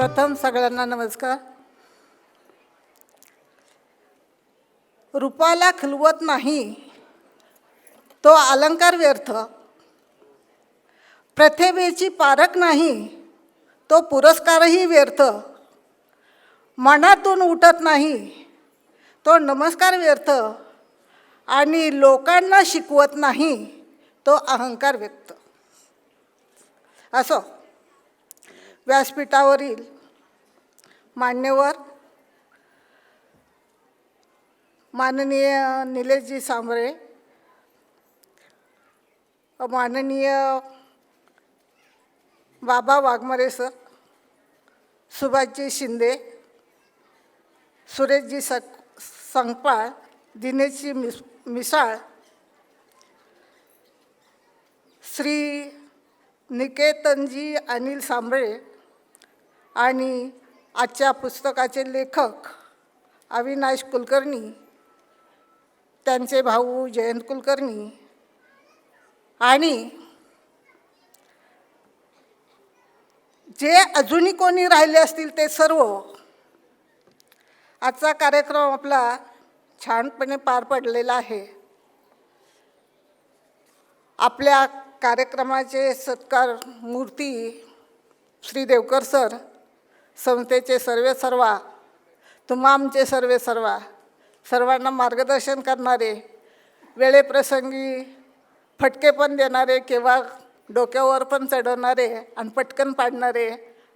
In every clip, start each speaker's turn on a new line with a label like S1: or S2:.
S1: प्रथम सगळ्यांना नमस्कार. रूपाला खिलवत नाही तो अलंकार व्यर्थ. प्रतिभेची पारख नाही तो पुरस्कारही व्यर्थ. मनातून उठत नाही तो नमस्कार व्यर्थ. आणि लोकांना शिकवत नाही तो अहंकार व्यक्त. असो. व्यासपीठावरील मान्यवर माननीय निलेशजी सांबरे माननीय बाबा वाघमारे सर सुभाषजी शिंदे सुरेशजी सक संगपाळ दिनेशजी मिस मिसाळ श्री निकेतनजी अनिल सांबळे आणि आजच्या पुस्तकाचे लेखक अविनाश कुलकर्णी त्यांचे भाऊ जयंत कुलकर्णी आणि जे अजूनही कोणी राहिले असतील ते सर्व आजचा कार्यक्रम आपला छानपणे पार पडलेला आहे. आपल्या कार्यक्रमाचे सत्कार मूर्ती श्री देवकर सर संस्थेचे सर्वे सर्वा तुमामचे सर्वे सर्वा सर्वांना मार्गदर्शन करणारे वेळेप्रसंगी फटके पण देणारे किंवा डोक्यावर पण चढवणारे आणि पटकन पाडणारे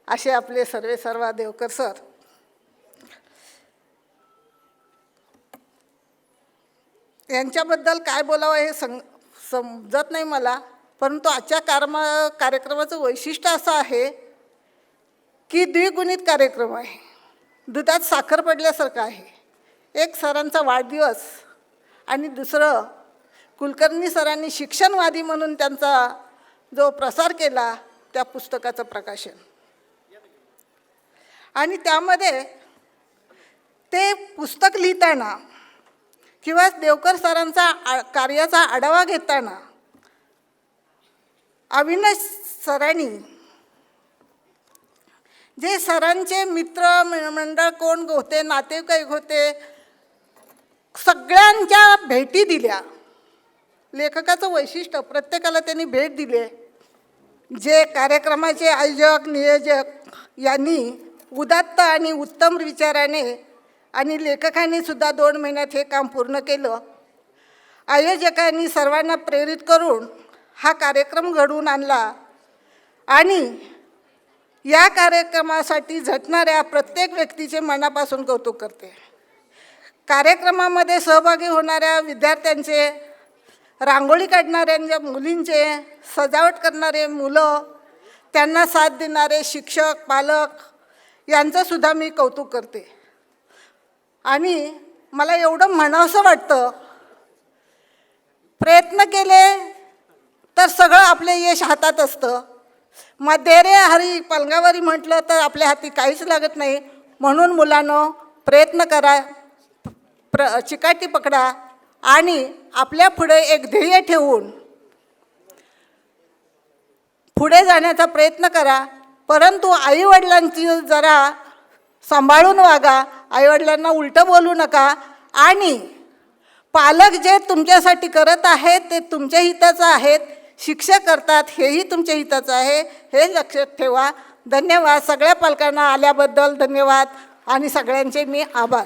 S1: असे आपले सर्वे सर्वा देवकर सर. यांच्याबद्दल काय बोलावं हे सं समजत नाही मला परंतु आजच्या कारमा कार्यक्रमाचं वैशिष्ट्य असं आहे की द्विगुणित कार्यक्रम आहे. दुधात साखर पडल्यासारखं आहे. एक सरांचा वाढदिवस आणि दुसरं कुलकर्णी सरांनी शिक्षणवादी म्हणून त्यांचा जो प्रसार केला त्या पुस्तकाचं प्रकाशन. आणि त्यामध्ये ते पुस्तक लिहिताना किंवा देवकर सरांचा आ कार्याचा आढावा घेताना अविनाश सरांनी जे सरांचे मित्र मंडळ कोण होते नातेवाईक होते सगळ्यांच्या भेटी दिल्या. लेखकाचं वैशिष्ट्य प्रत्येकाला त्यांनी भेट दिली. जे कार्यक्रमाचे आयोजक नियोजक यांनी उदात्त आणि उत्तम विचाराने आणि लेखकाने सुद्धा दोन महिन्यात हे काम पूर्ण केलं. आयोजकांनी सर्वांना प्रेरित करून हा कार्यक्रम घडवून आणला आणि या कार्यक्रमासाठी झटणाऱ्या प्रत्येक व्यक्तीचे मनापासून कौतुक करते. कार्यक्रमामध्ये सहभागी होणाऱ्या विद्यार्थ्यांचे रांगोळी काढणाऱ्यांच्या मुलींचे सजावट करणारे मुलं त्यांना साथ देणारे शिक्षक पालक यांचंसुद्धा मी कौतुक करते. आणि मला एवढं म्हणावंसं वाटतं प्रयत्न केले तर सगळं आपले यश हातात असतं. मध्ये रे हरी पलंगावरी म्हटलं तर आपल्या हाती काहीच लागत नाही. म्हणून मुलांनो प्रयत्न करा प्र चिकाटी पकडा आणि आपल्या पुढे एक ध्येय ठेवून पुढे जाण्याचा प्रयत्न करा. परंतु आईवडिलांची जरा सांभाळून वागा. आईवडिलांना उलटं बोलू नका. आणि पालक जे तुमच्यासाठी करत आहेत ते तुमच्या हिताचं आहेत. शिक्षा करतात हेही तुमच्या हिताचं आहे. हे लक्षात ठेवा. धन्यवाद. सगळ्या पालकांना आल्याबद्दल धन्यवाद. आणि सगळ्यांचे मी आभार.